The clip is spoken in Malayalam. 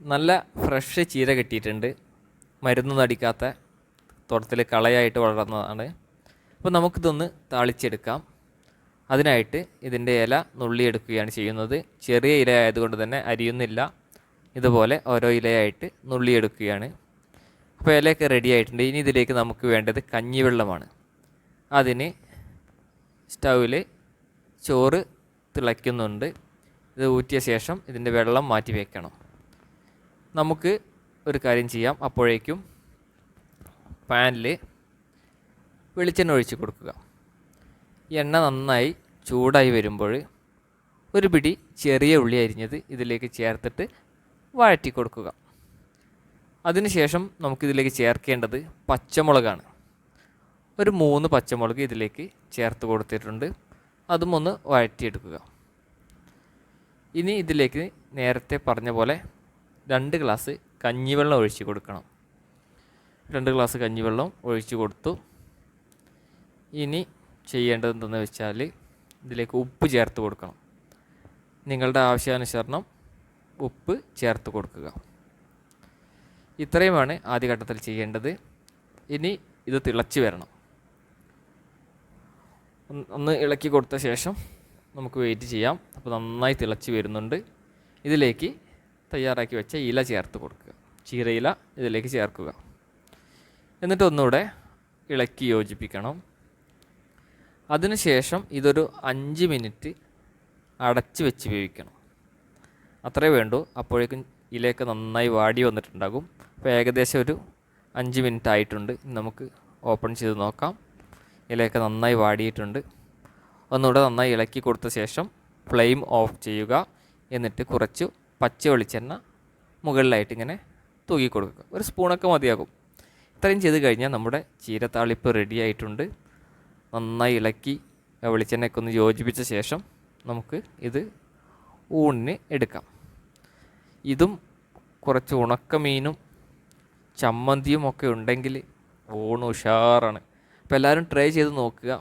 നല്ല ഫ്രഷ് ചീര കിട്ടിയിട്ടുണ്ട്. മരുന്നൊന്നും അടിക്കാത്ത തോട്ടത്തിൽ കളയായിട്ട് വളർന്നതാണ്. അപ്പോൾ നമുക്കിതൊന്ന് താളിച്ചെടുക്കാം. അതിനായിട്ട് ഇതിന്റെ ഇല നുള്ളിയെടുക്കുകയാണ് ചെയ്യുന്നത്. ചെറിയ ഇല ആയതുകൊണ്ട് തന്നെ അരിയുന്നില്ല. ഇതുപോലെ ഓരോ ഇലയായിട്ട് നുള്ളിയെടുക്കുകയാണ്. അപ്പോൾ ഇലയൊക്കെ റെഡി ആയിട്ടുണ്ട്. ഇനി ഇതിലേക്ക് നമുക്ക് വേണ്ടത് കഞ്ഞിവെള്ളമാണ്. അതിന് സ്റ്റൗവിൽ ചോറ് തിളയ്ക്കുന്നുണ്ട്. ഇത് ഊറ്റിയ ശേഷം ഇതിന്റെ വെള്ളം മാറ്റി വെക്കണം. നമുക്ക് ഒരു കാര്യം ചെയ്യാം. അപ്പോഴേക്കും പാനിൽ വെളിച്ചെണ്ണ ഒഴിച്ച് കൊടുക്കുക. എണ്ണ നന്നായി ചൂടായി വരുമ്പോൾ ഒരു പിടി ചെറിയ ഉള്ളി അരിഞ്ഞത് ഇതിലേക്ക് ചേർത്തിട്ട് വഴറ്റി കൊടുക്കുക. അതിനുശേഷം നമുക്കിതിലേക്ക് ചേർക്കേണ്ടത് പച്ചമുളകാണ്. ഒരു മൂന്ന് പച്ചമുളക് ഇതിലേക്ക് ചേർത്ത് കൊടുത്തിട്ടുണ്ട്. അതും ഒന്ന് വഴറ്റിയെടുക്കുക. ഇനി ഇതിലേക്ക് നേരത്തെ പറഞ്ഞ പോലെ രണ്ട് ഗ്ലാസ് കഞ്ഞിവെള്ളം ഒഴിച്ച് കൊടുക്കണം. രണ്ട് ഗ്ലാസ് കഞ്ഞിവെള്ളം ഒഴിച്ച് കൊടുത്തു. ഇനി ചെയ്യേണ്ടത് എന്തെന്ന് വെച്ചാൽ ഇതിലേക്ക് ഉപ്പ് ചേർത്ത് കൊടുക്കണം. നിങ്ങളുടെ ആവശ്യാനുസരണം ഉപ്പ് ചേർത്ത് കൊടുക്കുക. ഇത്രയുമാണ് ആദ്യഘട്ടത്തിൽ ചെയ്യേണ്ടത്. ഇനി ഇത് തിളച്ച് വരണം. ഒന്ന് ഇളക്കി കൊടുത്ത ശേഷം നമുക്ക് വെയിറ്റ് ചെയ്യാം. അപ്പോൾ നന്നായി തിളച്ച് വരുന്നുണ്ട്. ഇതിലേക്ക് തയ്യാറാക്കി വെച്ച ഇല ചേർത്ത് കൊടുക്കുക. ചീരയില ഇതിലേക്ക് ചേർക്കുക. എന്നിട്ട് ഒന്നുകൂടെ ഇളക്കി യോജിപ്പിക്കണം. അതിനുശേഷം ഇതൊരു അഞ്ച് മിനിറ്റ് അടച്ച് വെച്ച് വേവിക്കണം. അത്രേ വേണ്ടൂ. അപ്പോഴേക്കും ഇലയൊക്കെ നന്നായി വാടി വന്നിട്ടുണ്ടാകും. അപ്പോൾ ഏകദേശം ഒരു അഞ്ച് മിനിറ്റ് ആയിട്ടുണ്ട്. നമുക്ക് ഓപ്പൺ ചെയ്ത് നോക്കാം. ഇലയൊക്കെ നന്നായി വാടിയിട്ടുണ്ട്. ഒന്നുകൂടെ നന്നായി ഇളക്കി കൊടുത്ത ശേഷം ഫ്ലെയിം ഓഫ് ചെയ്യുക. എന്നിട്ട് കുറച്ച് പച്ച വെളിച്ചെണ്ണ മുകളിലായിട്ട് ഇങ്ങനെ തൂക്കി കൊടുക്കുക. ഒരു സ്പൂണൊക്കെ മതിയാകും. ഇത്രയും ചെയ്ത് കഴിഞ്ഞാൽ നമ്മുടെ ചീരത്താളിപ്പ് റെഡി ആയിട്ടുണ്ട്. നന്നായി ഇളക്കി വെളിച്ചെണ്ണയൊക്കെ ഒന്ന് യോജിപ്പിച്ച ശേഷം നമുക്ക് ഇത് ഊണിന് എടുക്കാം. ഇതും കുറച്ച് ഉണക്കമീനും ചമ്മന്തിയും ഒക്കെ ഉണ്ടെങ്കിൽ ഊണ് ഉഷാറാണ്. അപ്പോൾ എല്ലാവരും ട്രൈ ചെയ്ത് നോക്കുക.